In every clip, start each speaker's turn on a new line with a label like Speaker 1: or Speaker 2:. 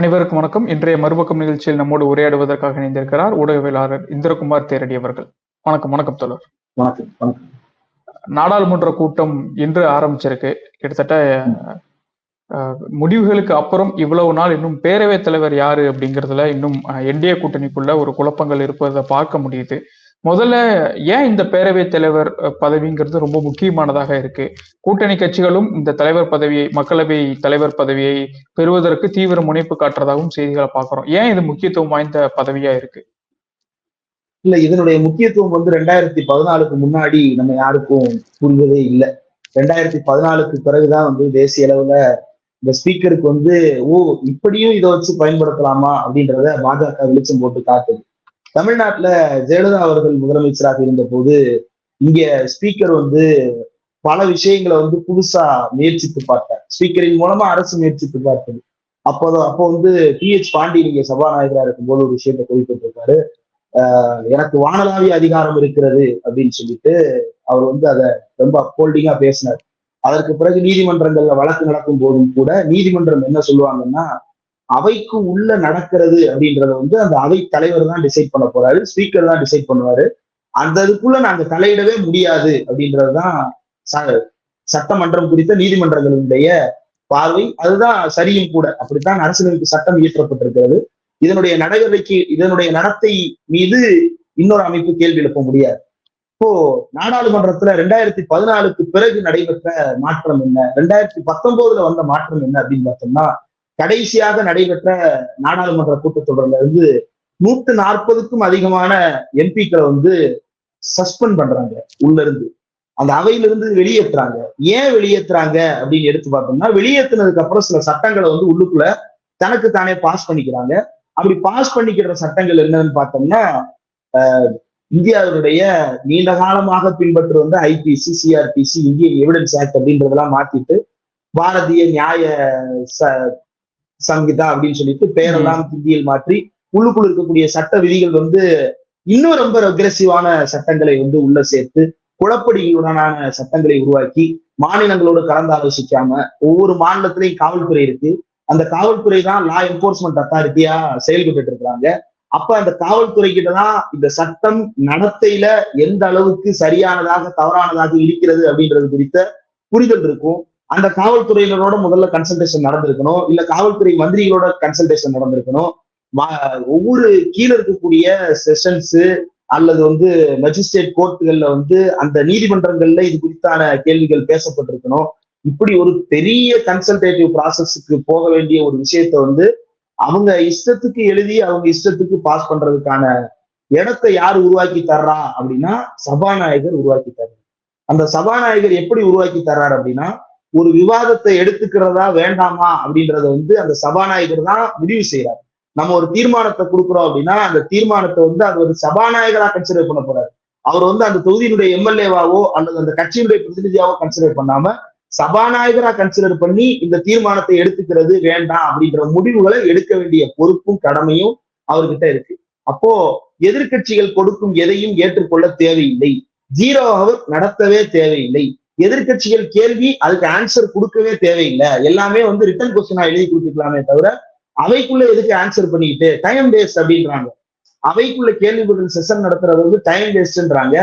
Speaker 1: அனைவருக்கும் வணக்கம். இன்றைய மறுபக்கம் நிகழ்ச்சியில் நம்மோடு உரையாடுவதற்காக இணைந்திருக்கிறார் ஊடகவியலாளர் இந்திரகுமார் தேரடி அவர்கள். வணக்கம் வணக்கம் தோழர்.
Speaker 2: வணக்கம் வணக்கம்.
Speaker 1: நாடாளுமன்ற கூட்டம் இன்று ஆரம்பிச்சிருக்கு. கிட்டத்தட்ட முடிவுகளுக்கு அப்புறம் இவ்வளவு நாள் இன்னும் பேரவைத் தலைவர் யாரு அப்படிங்கிறதுல இன்னும் என்டிஏ கூட்டணிக்குள்ள ஒரு குழப்பங்கள் இருப்பதை பார்க்க முடியுது. முதல்ல ஏன் இந்த பேரவைத் தலைவர் பதவிங்கிறது ரொம்ப முக்கியமானதாக இருக்கு? கூட்டணி கட்சிகளும் இந்த தலைவர் பதவியை மக்களவை தலைவர் பதவியை பெறுவதற்கு தீவிர முனைப்பு காட்டுறதாகவும் செய்திகளை பார்க்கிறோம். ஏன் இது முக்கியத்துவம் வாய்ந்த பதவியா இருக்கு?
Speaker 2: இல்ல இதனுடைய முக்கியத்துவம் வந்து ரெண்டாயிரத்தி பதினாலுக்கு முன்னாடி நம்ம யாருக்கும் புரிந்ததே இல்லை. ரெண்டாயிரத்தி பதினாலுக்கு பிறகுதான் வந்து தேசிய அளவுல இந்த ஸ்பீக்கருக்கு வந்து ஓ இப்படியும் இதை வச்சு பயன்படுத்தலாமா அப்படின்றத பாஜக வெளிச்சம் போட்டு காட்டுது. தமிழ்நாட்டுல ஜெயலலிதா அவர்கள் முதலமைச்சராக இருந்த போது இங்க ஸ்பீக்கர் வந்து பல விஷயங்களை வந்து புதுசா முயற்சித்து பார்த்தார். ஸ்பீக்கரின் மூலமா அரசு முயற்சித்து பார்த்தது. அப்போதான் அப்போ வந்து பி எச் பாண்டி நீங்க சபாநாயகரா இருக்கும்போது ஒரு விஷயத்த குறிப்பிட்டிருக்காரு. ஆஹ் எனக்கு வானலாவிய அதிகாரம் இருக்கிறது அப்படின்னு சொல்லிட்டு அவர் வந்து அதை ரொம்ப அப்போல்டிங்கா பேசினார். அதற்கு பிறகு நீதிமன்றங்கள்ல வழக்கு நடக்கும் போதும் கூட நீதிமன்றம் என்ன சொல்லுவாங்கன்னா அவைக்கு உள்ள நடக்கிறது அப்படின்றத வந்து அந்த அவை தலைவர் தான் டிசைட் பண்ண போறாரு ஸ்பீக்கர் தான் டிசைட் பண்ணுவாரு. அந்த அதுக்குள்ள நாங்க தலையிடவே முடியாது அப்படின்றதுதான் ச- சட்டமன்றம் குறித்த நீதிமன்றங்களுடைய பார்வை. அதுதான் சரியும் கூட. அப்படித்தான் அரசியலமைப்பு சட்டம் இயற்றப்பட்டிருக்கிறது. இதனுடைய நடைமுறைக்கு இதனுடைய நடத்தை மீது இன்னொரு அமைப்பு கேள்வி எழுப்ப முடியாது. இப்போ நாடாளுமன்றத்துல ரெண்டாயிரத்தி பதினாலுக்கு பிறகு நடைபெற்ற மாற்றம் என்ன? ரெண்டாயிரத்தி பத்தொன்பதுல வந்த மாற்றம் என்ன அப்படின்னு பார்த்தோம்னா கடைசியாக நடைபெற்ற நாடாளுமன்ற கூட்டத்தொடர்ல இருந்து நூற்று நாற்பதுக்கும் அதிகமான எம்பிக்களை வந்து சஸ்பெண்ட் பண்றாங்க உள்ள இருந்து அந்த அவையிலிருந்து வெளியேற்றுறாங்க ஏன் வெளியேற்றுறாங்க அப்படின்னு எடுத்து பார்த்தோம்னா வெளியேற்றினதுக்கு அப்புறம் சில சட்டங்களை வந்து உள்ளுக்குள்ள தனக்கு தானே பாஸ் பண்ணிக்கிறாங்க. அப்படி பாஸ் பண்ணிக்கிற சட்டங்கள் என்னன்னு பார்த்தோம்னா இந்தியாவுடைய நீண்ட காலமாக பின்பற்று வந்த IPC CrPC Indian evidence act அப்படின்றதெல்லாம் மாத்திட்டு பாரதிய நியாய ச- சங்கீதா அப்படின்னு சொல்லிட்டு பெயரெல்லாம் ஹிந்தியில் மாற்றி உள்ளுக்குள்ள இருக்கக்கூடிய சட்ட விதிகள் வந்து இன்னும் ரொம்ப அக்ரெசிவான சட்டங்களை வந்து உள்ள சேர்த்து குழப்படியுடனான சட்டங்களை உருவாக்கி மாநிலங்களோடு கலந்து ஆலோசிக்காம ஒவ்வொரு மாநிலத்திலையும் காவல்துறை இருக்கு. அந்த காவல்துறை தான் லா என்போர்ஸ்மெண்ட் அத்தாரிட்டியா செயல்பட்டு இருக்கிறாங்க. அப்ப அந்த காவல்துறை கிட்ட தான் இந்த சட்டம் நடத்தையில எந்த அளவுக்கு சரியானதாக தவறானதாக இருக்கிறது அப்படின்றது குறித்த புரிதல் இருக்கும். அந்த காவல்துறையினரோட முதல்ல கன்சல்டேஷன் நடந்திருக்கணும். இல்ல காவல்துறை மந்திரிகளோட கன்சல்டேஷன் நடந்திருக்கணும். மா- ஒவ்வொரு கீழே இருக்கக்கூடிய செஷன்ஸ் அல்லது வந்து மெஜிஸ்ட்ரேட் கோர்ட்டுகள்ல வந்து அந்த நீதிமன்றங்கள்ல இது குறித்தான கேள்விகள் பேசப்பட்டிருக்கணும். இப்படி ஒரு பெரிய கன்சல்டேட்டிவ் ப்ராசஸ்க்கு போக வேண்டிய ஒரு விஷயத்த வந்து அவங்க இஷ்டத்துக்கு எழுதி அவங்க இஷ்டத்துக்கு பாஸ் பண்றதுக்கான இடத்தை யார் உருவாக்கி தர்றா அப்படின்னா சபாநாயகர் உருவாக்கி தர்றார். அந்த சபாநாயகர் எப்படி உருவாக்கி தர்றாரு அப்படின்னா ஒரு விவாதத்தை எடுத்துக்கிறதா வேண்டாமா அப்படின்றத வந்து அந்த சபாநாயகர் தான் முடிவு செய்யறாரு நம்ம ஒரு தீர்மானத்தை கொடுக்குறோம் அப்படின்னா அந்த தீர்மானத்தை வந்து அது ஒரு சபாநாயகரா கன்சிடர் பண்ண போறாரு. அவர் வந்து அந்த தொகுதியினுடைய எம்எல்ஏவாவோ அல்லது அந்த கட்சியினுடைய பிரதிநிதியாவோ கன்சிடர் பண்ணாம சபாநாயகரா கன்சிடர் பண்ணி இந்த தீர்மானத்தை எடுத்துக்கிறது வேண்டாம் அப்படின்ற முடிவுகளை எடுக்க வேண்டிய பொறுப்பும் கடமையும் அவர்கிட்ட இருக்கு. அப்போ எதிர்க்கட்சிகள் கொடுக்கும் எதையும் ஏற்றுக்கொள்ள தேவையில்லை. ஜீரோ அவர் நடத்தவே தேவையில்லை. எதிர்க்கட்சிகள் கேள்வி அதுக்கு ஆன்சர் கொடுக்கவே தேவையில்லை. எல்லாமே வந்து ரிட்டன் கொஸ்டினா எழுதி கொடுத்துக்கலாமே தவிர அவைக்குள்ள எதுக்கு ஆன்சர் பண்ணிக்கிட்டு டைம் வேஸ்ட் அப்படின்றாங்க. அவைக்குள்ள கேள்வி பதில் செஷன் நடத்துறது வந்து டைம் வேஸ்ட்ன்றாங்க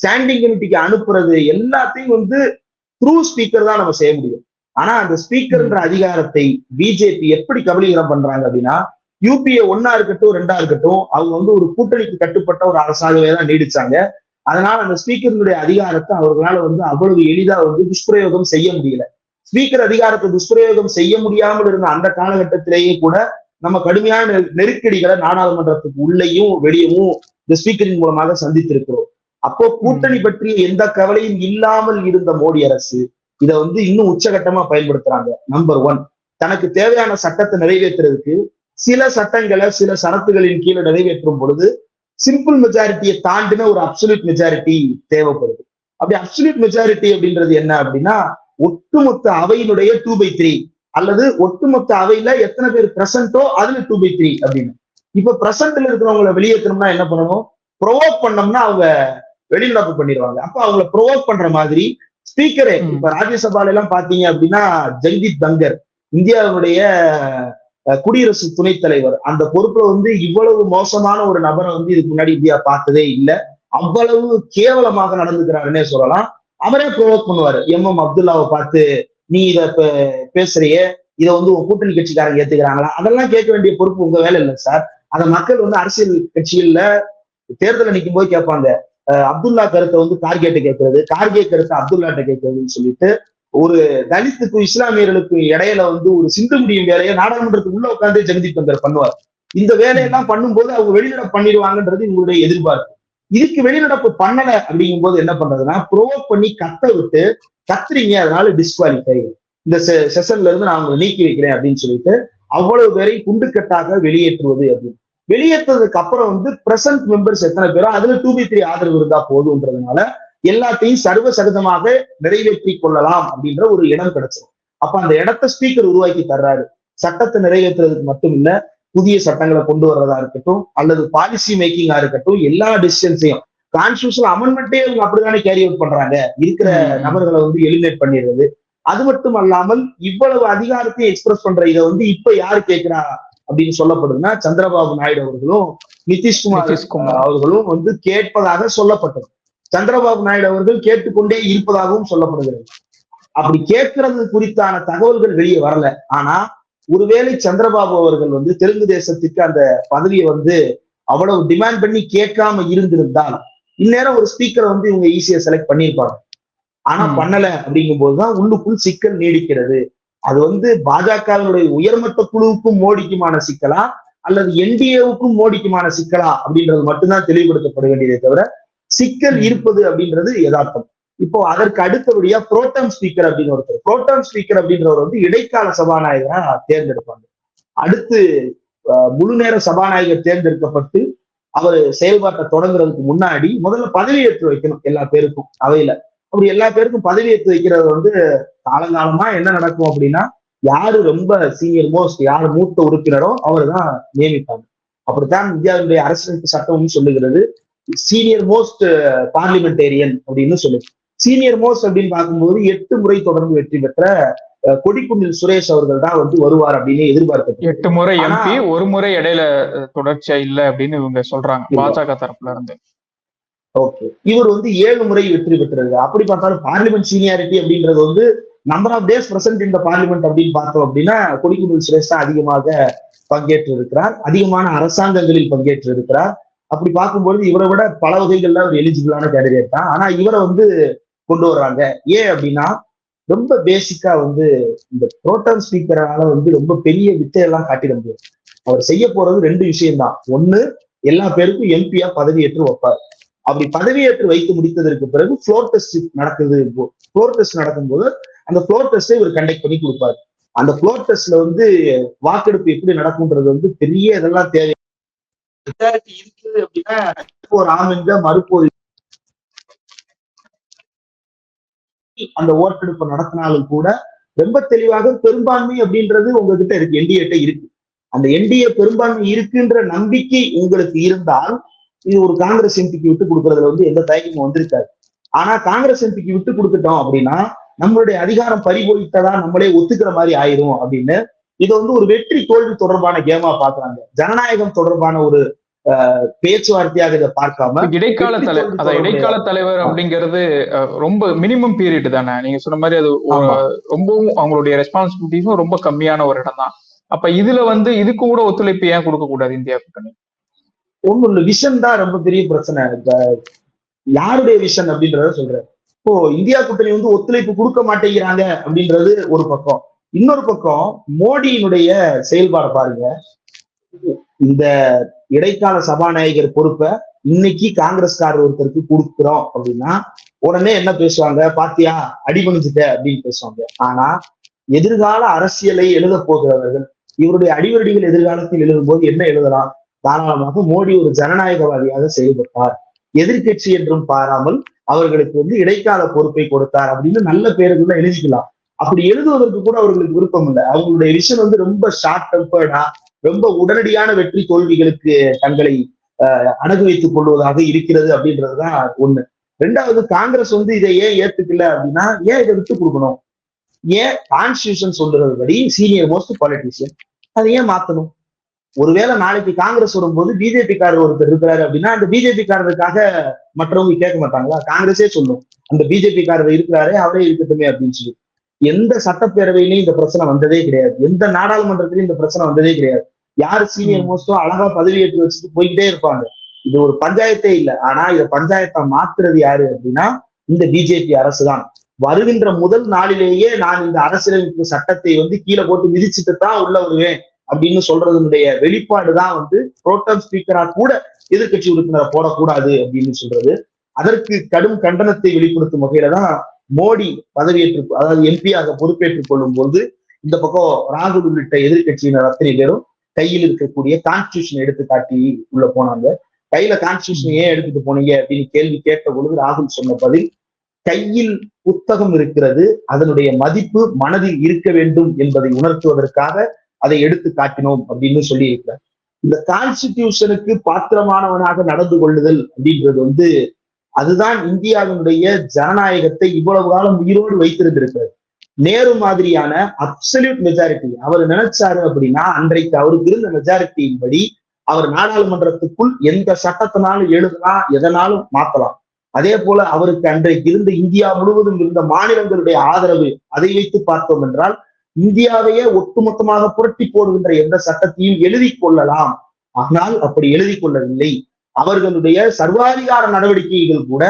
Speaker 2: ஸ்டாண்டிங் கமிட்டிக்கு அனுப்புறது எல்லாத்தையும் வந்து த்ரூ ஸ்பீக்கர் தான் நம்ம செய்ய முடியும். ஆனா அந்த ஸ்பீக்கர்ன்ற அதிகாரத்தை பிஜேபி எப்படி கபலீகரம் பண்றாங்க அப்படின்னா யூபிஏ ஒன்னா இருக்கட்டும் ரெண்டா இருக்கட்டும் அவங்க வந்து ஒரு கூட்டணிக்கு கட்டுப்பட்ட ஒரு அரசாகவே தான் நீடிச்சாங்க. அதனால அந்த ஸ்பீக்கரினுடைய அதிகாரத்தை அவர்களால வந்து அவ்வளவு எளிதா வந்து துஷ்பிரயோகம் செய்ய முடியல. ஸ்பீக்கர் அதிகாரத்தை துஷ்பிரயோகம் செய்ய முடியாமல் இருந்த அந்த காலகட்டத்திலேயே கூட நம்ம கடுமையான நெரு- நெருக்கடிகளை நாடாளுமன்றத்துக்கு உள்ளேயும் வெளியவும் இந்த ஸ்பீக்கரின் மூலமாக சந்தித்திருக்கிறோம். அப்போ கூட்டணி பற்றிய எந்த கவலையும் இல்லாமல் இருந்த மோடி அரசு இதை வந்து இன்னும் உச்சகட்டமா பயன்படுத்துறாங்க. Number one. தனக்கு தேவையான சட்டத்தை நிறைவேற்றுறதுக்கு சில சட்டங்களை சில சரத்துகளின் கீழே நிறைவேற்றும் பொழுது சிம்பிள் மெஜாரிட்டியை தாண்டின ஒரு அப்சல்யூட் மெஜாரிட்டி தேவைப்படுது. அப்படி அப்சல்யூட் மெஜாரிட்டி அப்படின்றது என்ன அப்படின்னா ஒட்டுமொத்த அவையினுடைய டூ பை த்ரீ அல்லது ஒட்டுமொத்த அவையில எத்தனை பேர் பிரசன்ட்டோ அதுல டூ பை த்ரீ அப்படின்னு. இப்ப பிரசன்ட்ல இருக்கிறவங்களை வெளியேற்றணும்னா என்ன பண்ணணும்? ப்ரொவோக் பண்ணோம்னா அவங்க வெளிநடப்பு பண்ணிடுவாங்க. அப்ப அவங்கள ப்ரொவோக் பண்ற மாதிரி ஸ்பீக்கரே. இப்ப ராஜ்யசபால எல்லாம் பாத்தீங்க அப்படின்னா ஜெகதீப் தங்கர் இந்தியாவுடைய குடியரசு துணைத் தலைவர். அந்த பொறுப்புல வந்து இவ்வளவு மோசமான ஒரு நபரை வந்து இதுக்கு முன்னாடி இந்தியா பார்த்ததே இல்லை. அவ்வளவு கேவலமாக நடந்துக்கிறாருன்னே சொல்லலாம். அவரே ப்ரொவோக் பண்ணுவாரு. எம். எம். அப்துல்லாவை பார்த்து நீ இத ப- பேசுறியே. இதை வந்து உன் கூட்டணி கட்சிக்காரங்க ஏத்துக்கிறாங்களா? அதெல்லாம் கேட்க வேண்டிய பொறுப்பு உங்க வேலை இல்லை சார் அத மக்கள் வந்து அரசியல் கட்சிகள்ல தேர்தலில் நிற்கும் போது கேட்பாங்க. அஹ் அப்துல்லா கருத்தை வந்து கார்கேட்ட கேட்கறது. கார்கே கருத்தை அப்துல்லாட்ட கேட்கறதுன்னு சொல்லிட்டு ஒரு தலித்துக்கும் இஸ்லாமியர்களுக்கும் இடையில வந்து ஒரு சிந்து முடியும் வேலையை நாடாளுமன்றத்துக்கு உள்ள உட்காந்து ஜெகதீப் தங்கர் பண்ணுவார். இந்த வேலையெல்லாம் பண்ணும்போது அவங்க வெளிநடப்பு பண்ணிடுவாங்கன்றது இவங்களுடைய எதிர்பார்ப்பு. இதுக்கு வெளிநடப்பு பண்ணல அப்படிங்கும்போது என்ன பண்றதுன்னா ப்ரோவோக் பண்ணி கத்த விட்டு கத்துறீங்க அதனால டிஸ்குவாலிஃபை இந்த செஷன்ல இருந்து நான் உங்களை நீக்கி வைக்கிறேன் அப்படின்னு சொல்லிட்டு அவ்வளவு பேரை குண்டுக்கட்டாக வெளியேற்றுவது அப்படின்னு வெளியேற்றதுக்கு அப்புறம் வந்து பிரசன்ட் மெம்பர்ஸ் எத்தனை பேரோ அதுல டூ பி த்ரீ ஆதரவு இருந்தா போதுன்றதுனால எல்லாத்தையும் சர்வ சகஜமாக நிறைவேற்றி கொள்ளலாம் அப்படின்ற ஒரு இடம் கிடைச்சிடும் அப்ப அந்த இடத்த ஸ்பீக்கர் உருவாக்கி தர்றாரு. சட்டத்தை நிறைவேற்றுறதுக்கு மட்டும் இல்ல புதிய சட்டங்களை கொண்டு வர்றதா இருக்கட்டும் அல்லது பாலிசி மேக்கிங்கா இருக்கட்டும் எல்லா டிசிஷன்ஸையும் கான்ஸ்டியூஷன் அமெண்ட்மெண்ட்டே இவங்க அப்படிதானே கேரி அவுட் பண்றாங்க. இருக்கிற நபர்களை வந்து எலிமினேட் பண்ணிடுறது. அது மட்டும் அல்லாமல் இவ்வளவு அதிகாரத்தை எக்ஸ்பிரஸ் பண்ற இதை வந்து இப்ப யாரு கேட்கிறா அப்படின்னு சொல்லப்படுதுன்னா சந்திரபாபு நாயுடு அவர்களும் நிதிஷ்குமார். அவர்களும் வந்து கேட்பதாக சொல்லப்பட்டது. சந்திரபாபு நாயுடு அவர்கள் கேட்டுக்கொண்டே இருப்பதாகவும் சொல்லப்படுகிறது. அப்படி கேட்கறது குறித்தான தகவல்கள் வெளியே வரல. ஆனா ஒருவேளை சந்திரபாபு அவர்கள் வந்து தெலுங்கு தேசத்துக்கு அந்த பதவியை வந்து அவ்வளவு டிமாண்ட் பண்ணி கேட்காம இருந்திருந்தால் இந்நேரம் ஒரு ஸ்பீக்கரை வந்து இவங்க ஈஸியா செலக்ட் பண்ணியிருப்பாங்க. ஆனா. பண்ணல அப்படிங்கும் போதுதான் உள்ளுக்குள் சிக்கல் நீடிக்கிறது. அது வந்து பாஜகவினுடைய உயர்மட்ட குழுவுக்கும் மோடிக்குமான சிக்கலா அல்லது என்டிஏவுக்கும் மோடிக்குமான சிக்கலா அப்படின்றது மட்டும்தான் தெளிவுபடுத்தப்பட வேண்டியதே தவிர சிக்கல். இருப்பது அப்படின்றது யதார்த்தம். இப்போ அதற்கு அடுத்தபடியா புரோட்டம் ஸ்பீக்கர் அப்படின்னு ஒருத்தர். புரோட்டம் ஸ்பீக்கர் அப்படின்றவர் வந்து இடைக்கால சபாநாயகரா தேர்ந்தெடுப்பாங்க. அடுத்து முழு நேர சபாநாயகர் தேர்ந்தெடுக்கப்பட்டு அவர் செயல்பாட்டை தொடங்குறதுக்கு முன்னாடி முதல்ல பதவியேற்று வைக்கணும் எல்லா பேருக்கும் அவையில. அப்படி எல்லா பேருக்கும் பதவியேற்று வைக்கிறது வந்து காலங்காலமா என்ன நடக்கும் அப்படின்னா யாரு ரொம்ப சீனியர் மோஸ்ட் யாரு மூத்த உறுப்பினரோ அவர் தான் நியமிப்பாங்க. அப்படித்தான் இந்தியாவுடைய அரசியலமைப்பு சட்டமும் சொல்லுகிறது. சீனியர் மோஸ்ட் பார்லிமெண்டேரியன் அப்படின்னு சொல்லுது சீனியர் மோஸ்ட் அப்படின்னு பார்க்கும்போது எட்டு முறை தொடர்ந்து வெற்றி பெற்ற அஹ், கொடிக்குண்டில் சுரேஷ் அவர்கள் தான் வந்து வருவார் அப்படின்னு எதிர்பார்க்கப்படுது.
Speaker 1: எட்டு முறை எம்பி ஒரு முறை இடையில தொடர்ச்சியா இல்ல அப்படின்னு இவங்க சொல்றாங்க. பாஜக தரப்புல இருந்து.
Speaker 2: ஓகே. இவர் வந்து ஏழு முறை வெற்றி பெற்றிருக்கு அப்படி பார்த்தாலும் பார்லிமெண்ட் சீனியாரிட்டி அப்படின்றது வந்து நம்பர் ஆஃப் டேஸ் பிரசன்ட் இந்த பார்லிமெண்ட் அப்படின்னு பார்த்தோம் அப்படின்னா கொடிக்குடில் சுரேஷ் தான் அதிகமாக பங்கேற்று இருக்கிறார் அதிகமான அரசாங்கங்களில் பங்கேற்று இருக்கிறார் அப்படி பார்க்கும்பொழுது இவரை விட பல வகைகள்ல ஒரு எலிஜிபிளான கேண்டிடேட் தான். ஆனா இவரை வந்து கொண்டு வர்றாங்க. ஏன் அப்படின்னா ரொம்ப பேசிக்கா வந்து இந்த புரோட்டான் ஸ்பீக்கரால வந்து ரொம்ப பெரிய வித்தையெல்லாம் காட்டிட முடியும் அவர் செய்ய போறது ரெண்டு விஷயம்தான். ஒண்ணு எல்லா பேருக்கும் எம்பியா பதவியேற்று வைப்பார். அப்படி பதவியேற்று வைத்து முடித்ததற்கு பிறகு ஃப்ளோர் டெஸ்ட் நடக்குது. ஃப்ளோர் டெஸ்ட் நடக்கும்போது அந்த ஃப்ளோர் டெஸ்ட்டை இவர் கண்டக்ட் பண்ணி கொடுப்பாரு. அந்த ஃப்ளோர் டெஸ்ட்ல வந்து வாக்கெடுப்பு எப்படி நடக்கும்ன்றது வந்து பெரிய இதெல்லாம் தேவை மெஜாரிட்டி இருக்கு அப்படின்னா ஒரு ஆமெங்க மறுப்போர் அந்த ஓட்டெடுப்பு நடத்தினாலும் கூட ரொம்ப தெளிவாக பெரும்பான்மை அப்படின்றது உங்ககிட்ட இருக்கு என்டிஏட்ட இருக்கு. அந்த என்டிஏ பெரும்பான்மை இருக்குன்ற நம்பிக்கை உங்களுக்கு இருந்தால் இது ஒரு காங்கிரஸ் எம்பிக்கு விட்டு கொடுக்கறதுல வந்து எந்த தயக்கமும் வந்திருக்காது. ஆனா காங்கிரஸ் எம்பிக்கு விட்டு கொடுத்துட்டோம் அப்படின்னா நம்மளுடைய அதிகாரம் பறிபோய்த்ததா நம்மளே ஒத்துக்கிற மாதிரி ஆயிரும் அப்படின்னு இது வந்து ஒரு வெற்றி தோல்வி தொடர்பான கேமா பாக்குறாங்க. ஜனநாயகம் தொடர்பான ஒரு அஹ், பேச்சுவார்த்தையாக இதை பார்க்காம
Speaker 1: இடைக்கால தலைவர்
Speaker 2: தோல்வி
Speaker 1: அதான் இடைக்கால தலைவர் அப்படிங்கிறது ரொம்ப மினிமம் பீரியட் தானே? நீங்க சொன்ன மாதிரி அது. ரொம்பவும் அவங்களுடைய ரெஸ்பான்சிபிலிட்டிஸும் ரொம்ப கம்மியான ஒரு இடம் தான் அப்ப இதுல வந்து இதுக்கு கூட ஒத்துழைப்பு ஏன் கொடுக்க கூடாது இந்தியா கூட்டணி?
Speaker 2: ஒண்ணும் இல்ல. விஷன் தான் ரொம்ப பெரிய பிரச்சனை. யாருடைய விஷன் அப்படின்றத சொல்றேன். இப்போ இந்தியா கூட்டணி வந்து ஒத்துழைப்பு கொடுக்க மாட்டேங்கிறாங்க அப்படின்றது ஒரு பக்கம். இன்னொரு பக்கம் மோடியினுடைய செயல்பாடு பாருங்க. இந்த இடைக்கால சபாநாயகர் பொறுப்பை இன்னைக்கு காங்கிரஸ்காரர் ஒருத்தருக்கு கொடுக்குறோம் அப்படின்னா உடனே என்ன பேசுவாங்க? பாத்தியா அடிபணிச்சுட்ட அப்படின்னு பேசுவாங்க. ஆனா எதிர்கால அரசியலை எழுத போகிறவர்கள் இவருடைய அடிவருடிகள் எதிர்காலத்தில் எழுதும்போது என்ன எழுதலாம்? தாராளமாக மோடி ஒரு ஜனநாயகவாதியாக செயல்பட்டார். எதிர்க்கட்சி என்றும் பாராமல் அவர்களுக்கு வந்து இடைக்கால பொறுப்பை கொடுத்தார் அப்படின்னு நல்ல பேருக்குள்ள எழுதிக்கலாம். அப்படி எழுதுவதற்கு கூட அவர்களுக்கு விருப்பம் இல்லை. அவங்களுடைய விஷன் வந்து ரொம்ப ஷார்ட் டெம்பர்டா ரொம்ப உடனடியான வெற்றி தோல்விகளுக்கு தங்களை அஹ், அடகு வைத்துக் கொள்வதாக இருக்கிறது அப்படின்றதுதான் ஒண்ணு. ரெண்டாவது காங்கிரஸ் வந்து இதை ஏன் ஏத்துக்கல அப்படின்னா ஏன் இதை விட்டு கொடுக்கணும்? ஏன் கான்ஸ்டியூஷன் சொல்றது படி சீனியர் மோஸ்ட் பாலிட்டிஷியன் அதை ஏன் மாத்தணும்? ஒருவேளை நாளைக்கு காங்கிரஸ் வரும்போது பிஜேபி காரர் ஒருத்தர் இருக்கிறாரு அப்படின்னா அந்த பிஜேபி காரருக்காக மற்றவங்க கேட்க மாட்டாங்களா? காங்கிரஸே சொல்லும். அந்த பிஜேபி காரர் இருக்கிறாரே அவரே இருக்கட்டுமே அப்படின்னு சொல்லி. எந்த சட்டப்பேரவையிலையும் இந்த பிரச்சனை வந்ததே கிடையாது. எந்த நாடாளுமன்றத்திலையும் இந்த பிரச்சனை வந்ததே கிடையாது. யார் சீனியர் மோஸ்டோ அழகா பதவியேற்று வச்சுட்டு போய்கிட்டே இருப்பாங்க. இது ஒரு பஞ்சாயத்தே இல்ல. ஆனா இதை பஞ்சாயத்தா மாத்துறது யாரு அப்படின்னா இந்த பிஜேபி அரசு தான் வருகின்ற முதல் நாளிலேயே நான் இந்த அரசியலமைப்பு சட்டத்தை வந்து கீழே போட்டு மிதிச்சுட்டு தான் உள்ள வருவேன் அப்படின்னு சொல்றதனுடைய வெளிப்பாடுதான் வந்து புரோட்டம் ஸ்பீக்கரா கூட எதிர்கட்சி உறுப்பினரை போடக்கூடாது அப்படின்னு சொல்றது. அதற்கு கடும் கண்டனத்தை வெளிப்படுத்தும் வகையில தான் மோடி பதவியேற்று அதாவது எம்பியாக பொறுப்பேற்றுக் கொள்ளும் போது இந்த பக்கம் ராகுல் உள்ளிட்ட எதிர்கட்சியினர் அத்தனை பேரும் கையில் இருக்கக்கூடிய கான்ஸ்டியூஷன் எடுத்து காட்டி உள்ள போனாங்க. கையில கான்ஸ்டியூஷன் ஏன் எடுத்துட்டு போனீங்க அப்படின்னு கேள்வி கேட்ட பொழுது ராகுல் சொன்ன பதில் கையில் புத்தகம் இருக்கிறது அதனுடைய மதிப்பு மனதில் இருக்க வேண்டும் என்பதை உணர்த்துவதற்காக அதை எடுத்து காட்டினோம் அப்படின்னு சொல்லி இருக்கிறார் இந்த கான்ஸ்டிடியூஷனுக்கு பாத்திரமானவனாக நடந்து கொள்ளுதல் அப்படின்றது வந்து அதுதான் இந்தியாவினுடைய ஜனநாயகத்தை இவ்வளவு காலம் உயிரோடு வைத்திருந்திருக்கிறது. நேரு மாதிரியான அப்சல்யூட் மெஜாரிட்டி அவர் நினைச்சாரு அப்படின்னா அன்றைக்கு அவருக்கு இருந்த மெஜாரிட்டியின்படி அவர் நாடாளுமன்றத்துக்குள் எந்த சட்டத்தினாலும் எழுதலாம் எதனாலும் மாத்தலாம். அதே போல அவருக்கு அன்றைக்கு இருந்த இந்தியா முழுவதும் இருந்த மாநிலங்களுடைய ஆதரவு அதை வைத்து பார்த்தோம் என்றால் இந்தியாவையே ஒட்டுமொத்தமாக புரட்டி போடுகின்ற எந்த சட்டத்தையும் எழுதி கொள்ளலாம். ஆனால் அப்படி எழுதி கொள்ளவில்லை. அவர்களுடைய சர்வாதிகார நடவடிக்கைகள் கூட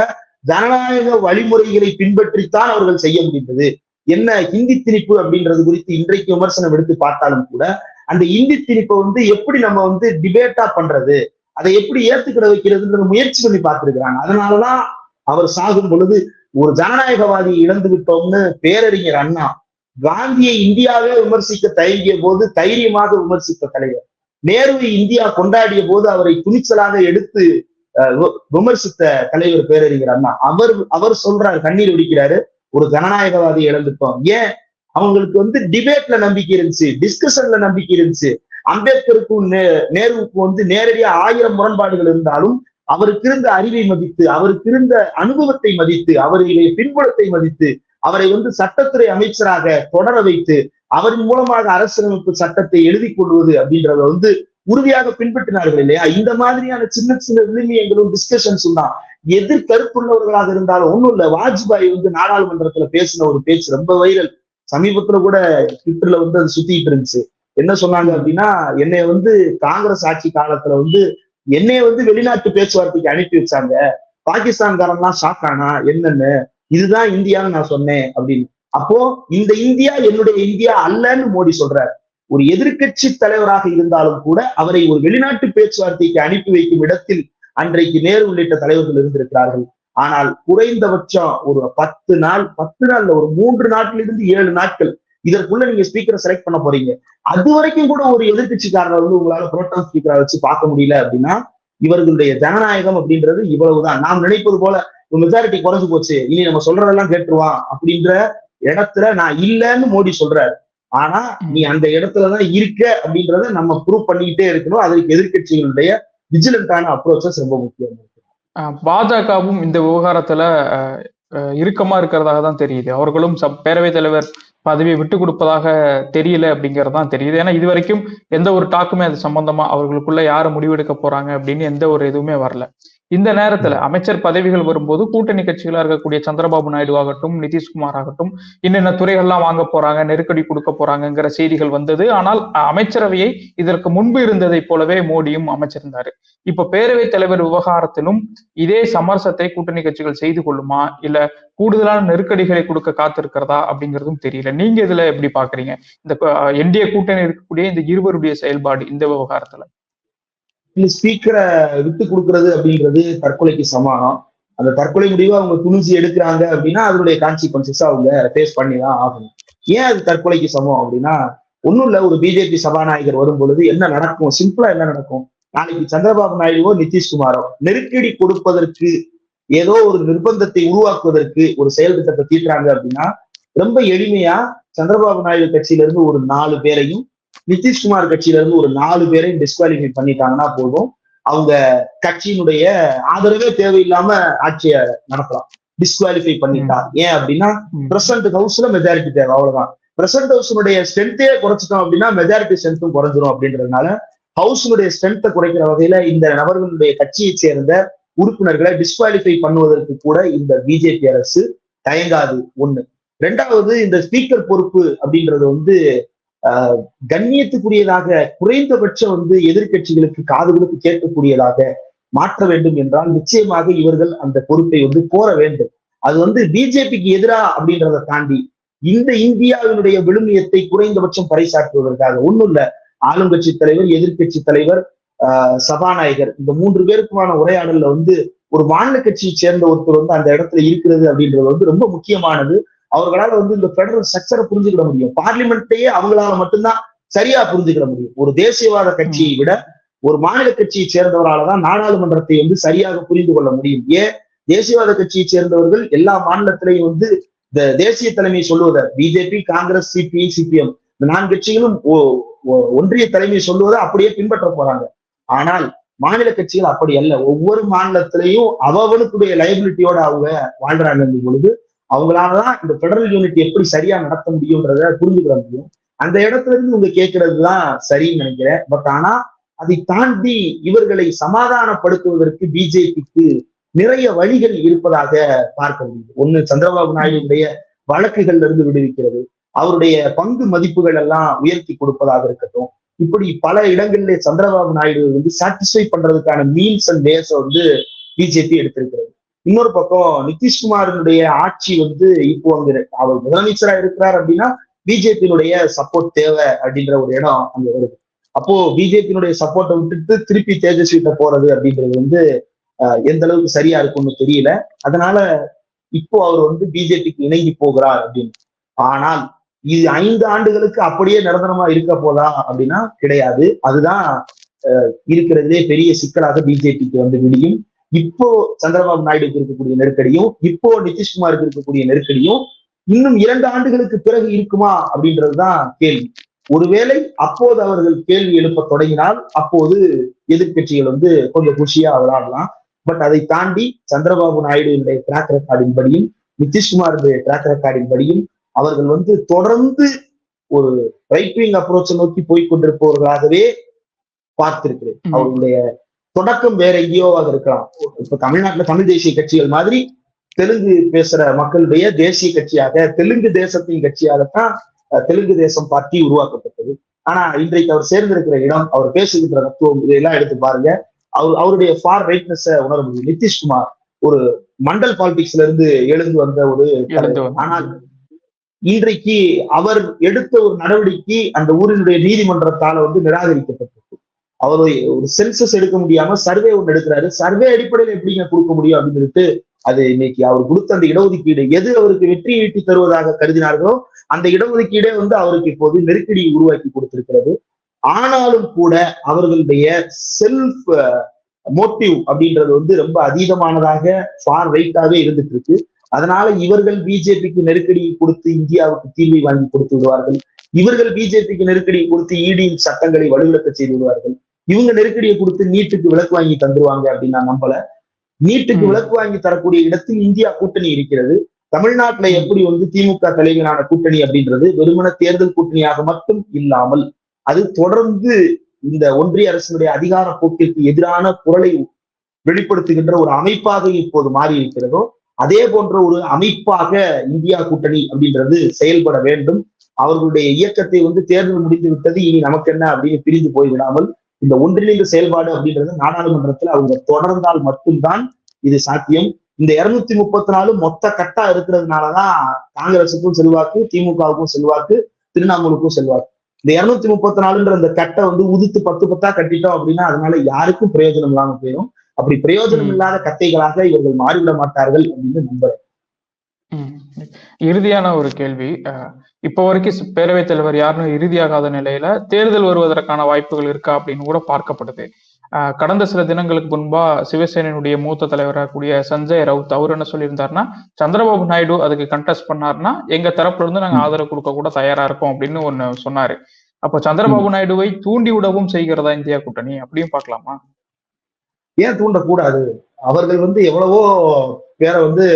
Speaker 2: ஜனநாயக வழிமுறைகளை பின்பற்றித்தான் அவர்கள் செய்ய முடிந்தது. என்ன ஹிந்தி திணிப்பு அப்படின்றது குறித்து இன்றைக்கு விமர்சனம் எடுத்து பார்த்தாலும் கூட அந்த இந்தி திணிப்பை வந்து எப்படி நம்ம வந்து டிபேட்டா பண்றது அதை எப்படி ஏத்துக்கிட வைக்கிறதுன்ற முயற்சி பண்ணி பார்த்திருக்கிறாங்க. அதனாலதான் அவர் சாகும் பொழுது ஒரு ஜனநாயகவாதி இழந்து விட்டோம்னு பேரறிஞர் அண்ணா காந்தியை இந்தியாவே விமர்சிக்க தயங்கிய போது தைரியமாக விமர்சித்த தலைவர். நேருவை இந்தியா கொண்டாடிய போது அவரை துணிச்சலாக எடுத்து விமர்சித்த தலைவர் பேரறிஞர் அண்ணா. அவர் அவர் சொல்றாரு கண்ணீர் வெடிக்கிறாரு ஒரு ஜனநாயகவாதி இழந்துட்டோம். ஏன்? அவங்களுக்கு வந்து டிபேட்ல நம்பிக்கை இருந்துச்சு டிஸ்கஷன்ல நம்பிக்கை இருந்துச்சு. அம்பேத்கருக்கும் நேருவுக்கும் வந்து நேரடியா ஆயிரம் முரண்பாடுகள் இருந்தாலும் அவருக்கு இருந்த அறிவை மதித்து அவருக்கு இருந்த அனுபவத்தை மதித்து அவருடைய பின்புலத்தை மதித்து அவரை வந்து சட்டத்துறை அமைச்சராக தொடர வைத்து அவரின் மூலமாக அரசியலமைப்பு சட்டத்தை எழுதி கொள்வது அப்படின்றத வந்து உறுதியாக பின்பற்றினார்கள் இல்லையா? இந்த மாதிரியான சின்ன சின்ன விழுமியங்களும் டிஸ்கஷன்ஸும் தான். எதிர் கருத்துள்ளவர்களாக இருந்தாலும் ஒண்ணும் இல்ல. வாஜ்பாய் வந்து நாடாளுமன்றத்துல பேசின ஒரு பேச்சு ரொம்ப வைரல் சமீபத்துல கூட ட்விட்டர்ல வந்து அது சுத்திட்டு இருந்துச்சு. என்ன சொன்னாங்க அப்படின்னா என்னைய வந்து காங்கிரஸ் ஆட்சி காலத்துல வந்து என்னைய வந்து வெளிநாட்டு பேச்சுவார்த்தைக்கு அனுப்பி வச்சாங்க. பாகிஸ்தான்காரன்லாம் ஷாக் ஆனா என்னன்னு இதுதான் இந்தியான்னு நான் சொன்னேன் அப்படின்னு. அப்போ இந்த இந்தியா என்னுடைய இந்தியா அல்லன்னு மோடி சொல்றாரு. ஒரு எதிர்கட்சி தலைவராக இருந்தாலும் கூட அவரை ஒரு வெளிநாட்டு பேச்சுவார்த்தைக்கு அனுப்பி வைக்கும் இடத்தில் அன்றைக்கு நேரு உள்ளிட்ட தலைவர்கள் இருந்திருக்கிறார்கள். ஆனால் குறைந்தபட்சம் ஒரு பத்து நாள் பத்து நாள்ல ஒரு மூன்று நாட்டிலிருந்து ஏழு நாட்கள் இதற்குள்ள நீங்க ஸ்பீக்கரை செலக்ட் பண்ண போறீங்க. அது வரைக்கும் கூட ஒரு எதிர்கட்சிக்காரர் வந்து உங்களால புரோட்டான் ஸ்பீக்கரை வச்சு பார்க்க முடியல அப்படின்னா இவர்களுடைய ஜனநாயகம் அப்படின்றது இவ்வளவுதான். நாம் நினைப்பது போல மெஜாரிட்டி குறைஞ்சு போச்சு. இனி நம்ம சொல்றதெல்லாம் கேட்டுருவான் அப்படின்ற இடத்துல நான் இல்லைன்னு மோடி சொல்றாரு. ஆனா நீ அந்த இடத்துலதான் இருக்க அப்படின்றத நம்ம ப்ரூவ் பண்ணிக்கிட்டே இருக்கணும். அதற்கு எதிர்கட்சிகளுடைய விஜிலண்டான அப்ரோச்சஸ் ரொம்ப முக்கியம்.
Speaker 1: பாஜகவும் இந்த விவகாரத்துல இறுக்கமா இருக்கிறதாக தான் தெரியுது. அவர்களும் பேரவைத் தலைவர் பதவியை விட்டு கொடுப்பதாக தெரியல அப்படிங்கிறது தான் தெரியுது. ஏன்னா இது வரைக்கும் எந்த ஒரு டாக்குமே அது சம்பந்தமா அவர்களுக்குள்ள யாரு முடிவெடுக்க போறாங்க அப்படின்னு எந்த ஒரு எதுவுமே வரல. இந்த நேரத்துல அமைச்சர் பதவிகள் வரும்போது கூட்டணி கட்சிகளா இருக்கக்கூடிய சந்திரபாபு நாயுடு ஆகட்டும் நிதிஷ்குமார் ஆகட்டும் என்னென்ன துறைகள்லாம் வாங்க போறாங்க நெருக்கடி கொடுக்க போறாங்கிற செய்திகள் வந்தது. ஆனால் அமைச்சரவையை இதற்கு முன்பு இருந்ததை போலவே மோடியும் அமைச்சிருந்தாரு. இப்ப பேரவைத் தலைவர் விவகாரத்திலும் இதே சமரசத்தை கூட்டணி கட்சிகள் செய்து கொள்ளுமா? இல்ல கூடுதலான நெருக்கடிகளை கொடுக்க காத்திருக்கிறதா அப்படிங்கிறதும் தெரியல. நீங்க இதுல எப்படி பாக்குறீங்க? இந்த என்டிஏ கூட்டணி இருக்கக்கூடிய இந்த இருவருடைய செயல்பாடு இந்த விவகாரத்துல.
Speaker 2: இல்ல ஸ்பீக்கரை விட்டு கொடுக்கறது அப்படின்றது தற்கொலைக்கு சமானம் அந்த தற்கொலை முடிவை அவங்க துணிஞ்சு எடுக்கிறாங்க அப்படின்னா அதனுடைய கான்சிக்வன்சஸ் அவங்க ஃபேஸ் பண்ணி தான் ஆகணும். ஏன் அது தற்கொலைக்கு சமம் அப்படின்னா ஒன்றும் இல்லை ஒரு பிஜேபி சபாநாயகர் வரும் பொழுது என்ன நடக்கும்? சிம்பிளா என்ன நடக்கும்? நாளைக்கு சந்திரபாபு நாயுடுவோ நிதிஷ்குமாரோ நெருக்கடி கொடுப்பதற்கு ஏதோ ஒரு நிர்பந்தத்தை உருவாக்குவதற்கு ஒரு செயல் திட்டத்தை தீட்டுறாங்க அப்படின்னா ரொம்ப எளிமையா சந்திரபாபு நாயுடு கட்சியிலிருந்து ஒரு நாலு பேரையும் நிதிஷ்குமார் கட்சியில இருந்து ஒரு நாலு பேரையும் டிஸ்குவாலிஃபை பண்ணிட்டாங்கன்னா போதும். அவங்க கட்சியினுடைய ஆதரவே தேவையில்லாம ஆட்சியை நடத்தலாம். டிஸ்குவாலிஃபை பண்ணிட்டா. ஏன் அப்படின்னா பிரசிடண்ட் ஹவுஸ்ல மெஜாரிட்டி தேவை அவ்வளவுதான். பிரசன்ட் ஹவுஸினுடைய ஸ்ட்ரென்த்தே குறைச்சிட்டோம் அப்படின்னா மெஜாரிட்டி ஸ்ட்ரென்த்தும் குறைஞ்சிரும் அப்படின்றதுனால ஹவுஸினுடைய ஸ்ட்ரென்த்தை குறைக்கிற வகையில இந்த நபர்களுடைய கட்சியை சேர்ந்த உறுப்பினர்களை டிஸ்குவாலிஃபை பண்ணுவதற்கு கூட இந்த பிஜேபி அரசு தயங்காது. ஒண்ணு. ரெண்டாவது இந்த ஸ்பீக்கர் பொறுப்பு அப்படின்றது வந்து கண்ணியத்துக்குரியதாக குறைந்தபட்சம் வந்து எதிர்கட்சிகளுக்கு காதுகளுக்கு கேட்கக்கூடியதாக மாற்ற வேண்டும் என்றால் நிச்சயமாக இவர்கள் அந்த பொறுப்பை வந்து கோர வேண்டும். அது வந்து பிஜேபிக்கு எதிரா அப்படின்றத தாண்டி இந்த இந்தியாவினுடைய விழுமியத்தை குறைந்தபட்சம் பறைசாற்றுவதற்காக ஒண்ணும் இல்ல ஆளுங்கட்சி தலைவர் எதிர்க்கட்சி தலைவர் ஆஹ், சபாநாயகர் இந்த மூன்று பேருக்குமான உரையாடல்ல வந்து ஒரு மாநில கட்சியை சேர்ந்த ஒருத்தர் வந்து அந்த இடத்துல இருக்கிறது அப்படின்றது வந்து ரொம்ப முக்கியமானது. அவர்களால வந்து இந்த பெடரல் ஸ்ட்ரக்சரை புரிஞ்சுக்கிட முடியும். பார்லிமெண்ட்டையே அவங்களால மட்டும்தான் சரியா புரிஞ்சுக்கிட முடியும். ஒரு தேசியவாத கட்சியை விட ஒரு மாநில கட்சியை சேர்ந்தவரால தான் நாடாளுமன்றத்தை வந்து சரியாக புரிந்து கொள்ள முடியும். ஏன்? தேசியவாத கட்சியை சேர்ந்தவர்கள் எல்லா மாநிலத்திலையும் வந்து இந்த தேசிய தலைமை சொல்லுவதை பிஜேபி காங்கிரஸ் சிபிஐ சிபிஎம் இந்த நான்கு கட்சிகளும் ஒன்றிய தலைமை சொல்லுவதை அப்படியே பின்பற்ற போறாங்க. ஆனால் மாநில கட்சிகள் அப்படி அல்ல. ஒவ்வொரு மாநிலத்திலையும் அவனுக்குடைய லைபிலிட்டியோட அவங்க வாழ்றாங்க பொழுது அவங்களாலதான் இந்த பெடரல் யூனிட் எப்படி சரியா நடத்த முடியும்ன்றத புரிஞ்சுக்கிற முடியும். அந்த இடத்துல இருந்து இவங்க கேட்கறதுதான் சரின்னு நினைக்கிறேன். பட் ஆனா அதை தாண்டி இவர்களை சமாதானப்படுத்துவதற்கு பிஜேபிக்கு நிறைய வழிகள் இருப்பதாக பார்க்க முடியுது. ஒண்ணு சந்திரபாபு நாயுடைய வழக்குகள்ல இருந்து விடுவிக்கிறது அவருடைய பங்கு மதிப்புகள் எல்லாம் உயர்த்தி கொடுப்பதாக இருக்கட்டும். இப்படி பல இடங்களிலே சந்திரபாபு நாயுடு வந்து சாட்டிஸ்ஃபை பண்றதுக்கான மீன்ஸ் அண்ட் வேஸ் வந்து பிஜேபி எடுத்திருக்கிறது. இன்னொரு பக்கம் நிதிஷ்குமாரினுடைய ஆட்சி வந்து இப்போ அங்க அவர் முதலமைச்சரா இருக்கிறார் அப்படின்னா பிஜேபியினுடைய சப்போர்ட் தேவை அப்படின்ற ஒரு இடம் அங்க வருது. அப்போ பிஜேபியினுடைய சப்போர்ட்டை விட்டுட்டு திருப்பி தேஜஸ்விட்ட போறது அப்படின்றது வந்து அஹ், எந்த அளவுக்கு சரியா இருக்கும்னு தெரியல. அதனால இப்போ அவர் வந்து பிஜேபிக்கு இணங்கி போகிறார் அப்படின்னு. ஆனால் இது ஐந்து ஆண்டுகளுக்கு அப்படியே நிரந்தரமா இருக்க போதா அப்படின்னா கிடையாது. அதுதான் அஹ், இருக்கிறதுலே பெரிய சிக்கலாக பிஜேபிக்கு வந்து விடியும். இப்போ சந்திரபாபு நாயுடுக்கு இருக்கக்கூடிய நெருக்கடியும் இப்போ நிதிஷ்குமாருக்கு இருக்கக்கூடிய நெருக்கடியும் இன்னும் இரண்டு ஆண்டுகளுக்கு பிறகு இருக்குமா அப்படின்றதுதான் கேள்வி. ஒருவேளை அப்போது அவர்கள் கேள்வி எழுப்ப தொடங்கினால் அப்போது எதிர்க்கட்சிகள் வந்து கொஞ்சம் குஷியா விளையாடலாம். பட் அதை தாண்டி சந்திரபாபு நாயுடுடைய ட்ராக் ரெக்கார்டின் படியும் நிதிஷ்குமாருடைய ட்ராக் ரெக்கார்டின் படியும் அவர்கள் வந்து தொடர்ந்து ஒரு ரைட் விங் அப்ரோச்சை நோக்கி போய் கொண்டிருப்பவர்களாகவே பார்த்திருக்கிறேன். அவர்களுடைய தொடக்கம் வேற எங்கேயோவாக இருக்கலாம். இப்ப தமிழ்நாட்டுல தமிழ் தேசிய கட்சிகள் மாதிரி தெலுங்கு பேசுற மக்களுடைய தேசிய கட்சியாக தெலுங்கு தேசத்தின் கட்சியாகத்தான் தெலுங்கு தேசம் பார்ட்டி உருவாக்கப்பட்டது. ஆனா இன்றைக்கு அவர் சேர்ந்திருக்கிற இடம் அவர் பேசுகின்ற தத்துவம் இதையெல்லாம் எடுத்து பாருங்க. அவர் அவருடைய ஃபார் ரைட்னஸ் உணர முடியும் நிதிஷ்குமார் ஒரு மண்டல் பாலிடிக்ஸ்ல இருந்து எழுந்து வந்த ஒரு ஆனால் இன்றைக்கு அவர் எடுத்த ஒரு நடவடிக்கை அந்த ஊரினுடைய நீதிமன்றத்தால வந்து நிராகரிக்கப்பட்டது. அவர் ஒரு சென்சஸ் எடுக்க முடியாம சர்வே ஒன்று எடுக்கிறாரு. சர்வே அடிப்படையில் எப்படிங்க கொடுக்க முடியும் அப்படின்னு சொல்லிட்டு அது இன்னைக்கு அவர் கொடுத்த அந்த இடஒதுக்கீடு எது அவருக்கு வெற்றி ஈட்டி தருவதாக கருதினார்களோ அந்த இடஒதுக்கீடே வந்து அவருக்கு இப்போது நெருக்கடியை உருவாக்கி கொடுத்திருக்கிறது. ஆனாலும் கூட அவர்களுடைய செல்ஃப் மோட்டிவ் அப்படின்றது வந்து ரொம்ப அதீதமானதாக ஃபார் ரைட்டாவே இருந்துட்டு இருக்கு அதனால இவர்கள் பிஜேபிக்கு நெருக்கடியை கொடுத்து இந்தியாவுக்கு தீர்வை வாங்கி கொடுத்து விடுவார்கள். இவர்கள் பிஜேபிக்கு நெருக்கடி கொடுத்து இடியின் சட்டங்களை வலுவிழக்க செய்து விடுவார்கள். இவங்க நெருக்கடியை கொடுத்து நீட்டுக்கு விலக்கு வாங்கி தந்துருவாங்க அப்படின்னு நான் நம்பல. நீட்டுக்கு
Speaker 1: ம்.
Speaker 2: விலக்கு வாங்கி தரக்கூடிய இடத்தில் இந்தியா கூட்டணி இருக்கிறது. தமிழ்நாட்டுல எப்படி வந்து திமுக தலைமையிலான கூட்டணி அப்படின்றது வெறுமன தேர்தல் கூட்டணியாக மட்டும் இல்லாமல் அது தொடர்ந்து இந்த ஒன்றிய அரசினுடைய அதிகார போக்கிற்கு எதிரான குரலை வெளிப்படுத்துகின்ற ஒரு அமைப்பாக இப்போது மாறி இருக்கிறதோ அதே போன்ற ஒரு அமைப்பாக இந்தியா கூட்டணி அப்படின்றது செயல்பட வேண்டும். அவர்களுடைய இயக்கத்தை வந்து தேர்தல் முடிந்து விட்டது இனி நமக்கு என்ன அப்படின்னு பிரிந்து போய்விடாமல் இந்த ஒன்றிணைந்த செயல்பாடு அப்படின்றது நாடாளுமன்றத்தில் அவங்க தொடர்ந்தால் மட்டும்தான் இது சாத்தியம் இந்த இருநூத்தி முப்பத்தி நாலு மொத்த கட்டா இருக்கிறதுனாலதான் காங்கிரசுக்கும் செல்வாக்கு திமுகவுக்கும் செல்வாக்கு திரிணாமுலுக்கும் செல்வாக்கு இந்த இருநூத்தி முப்பத்தி நாலுன்ற அந்த கட்டை வந்து உதித்து பத்து பத்தா கட்டிட்டோம் அப்படின்னா அதனால யாருக்கும் பிரயோஜனம் இல்லாம போயிடும் அப்படி பிரயோஜனம். இல்லாத கட்டைகளாக இவர்கள் மாறிவிட மாட்டார்கள் அப்படின்னு நம்புறேன்.
Speaker 1: இறுதியான ஒரு கேள்வி இப்போ வரைக்கும் பேரவைத் தலைவர் யாருன்னு இறுதியாகாத நிலையில தேர்தல் வருவதற்கான வாய்ப்புகள் இருக்கா அப்படின்னு கூட பார்க்கப்படுது கடந்த சில தினங்களுக்கு முன்பா சிவசேனையினுடைய மூத்த தலைவராக கூடிய சஞ்சய் ரவுத் அவர் என்ன சொல்லியிருந்தாருன்னா சந்திரபாபு நாயுடு அதுக்கு கண்டெஸ்ட் பண்ணாருன்னா எங்க தரப்புல இருந்து நாங்க
Speaker 2: ஆதரவு
Speaker 1: கொடுக்க கூட தயாரா இருக்கோம் அப்படின்னு ஒண்ணு சொன்னாரு. அப்போ சந்திரபாபு நாயுடுவை தூண்டி விடவும் செய்கிறதா இந்தியா கூட்டணி? அப்படியும் பார்க்கலாமா?
Speaker 2: ஏன் தூண்டக்கூடாது? அவர்கள் வந்து எவ்வளவோ பேரை வந்து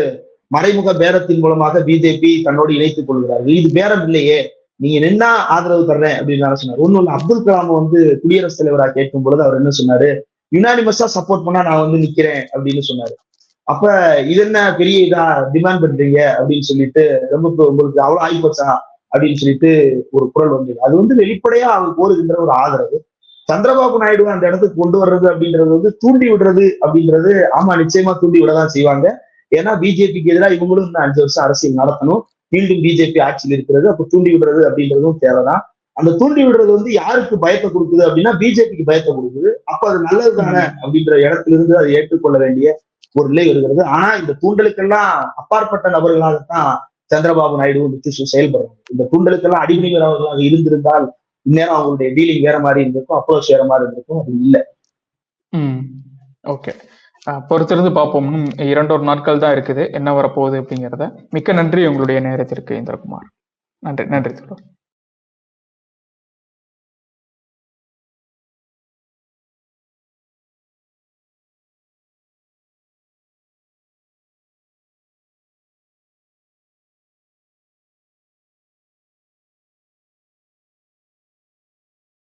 Speaker 2: மறைமுக பேரத்தின் மூலமாக பிஜேபி தன்னோடு இணைத்துக் கொள்கிறார்கள். இது பேரம் இல்லையே. நீங்க நின்னா ஆதரவு தர்றேன் அப்படின்னு சொன்னார். ஒண்ணும் இல்ல அப்துல் கலாம் வந்து குடியரசுத் தலைவரா கேட்கும் பொழுது அவர் என்ன சொன்னாரு? யுனானிமஸா சப்போர்ட் பண்ணா நான் வந்து நிக்கிறேன் அப்படின்னு சொன்னாரு. அப்ப இது என்ன பெரிய இதா டிமாண்ட் பண்றீங்க? அப்படின்னு சொல்லிட்டு ரொம்ப உங்களுக்கு அவ்வளவு ஆகிப்போச்சா அப்படின்னு சொல்லிட்டு ஒரு குரல் வந்தது. அது வந்து வெளிப்படையா அவர் கோருகின்ற ஒரு ஆதரவு. சந்திரபாபு நாயுடு அந்த இடத்துக்கு கொண்டு வர்றது அப்படின்றது வந்து தூண்டி விடுறது அப்படின்றது ஆமா நிச்சயமா தூண்டி விடதான் செய்வாங்க. ஏன்னா பிஜேபிக்கு எதிராக இவங்களும் இன்னும் அஞ்சு வருஷம் அரசியல் நடத்தணும். மீண்டும் பிஜேபி ஆட்சியில் இருக்கிறது. அப்ப தூண்டி விடுறது அப்படின்றதும் தேவைதான். அந்த தூண்டி விடுறது வந்து யாருக்கு பயத்தை கொடுக்குது அப்படின்னா பிஜேபிக்கு பயத்தை கொடுக்குது. அப்ப அது நல்லது தானே அப்படின்ற இடத்திலிருந்து அதை ஏற்றுக்கொள்ள வேண்டிய ஒரு நிலை வருகிறது. ஆனா இந்த தூண்டலுக்கெல்லாம் அப்பாற்பட்ட நபர்களாகத்தான் சந்திரபாபு நாயுடு நிதிஷும் செயல்படுறாங்க இந்த தூண்டலுக்கெல்லாம் அடிமைகிறவர்களாக இருந்திருந்தால் இந்நேரம் அவங்களுடைய டீலிங் வேற மாதிரி இருந்திருக்கும் அப்ரோச் வேற மாதிரி இருந்திருக்கும். அது இல்ல.
Speaker 1: ஓகே. பொறுத்திருந்து பார்ப்போம். இரண்டொரு நாட்கள் தான் இருக்குது. என்ன வரப்போகுது அப்படிங்கிறத. மிக்க நன்றி. உங்களுடைய நேரத்திற்கு இந்திரகுமார். நன்றி. நன்றி தொடர்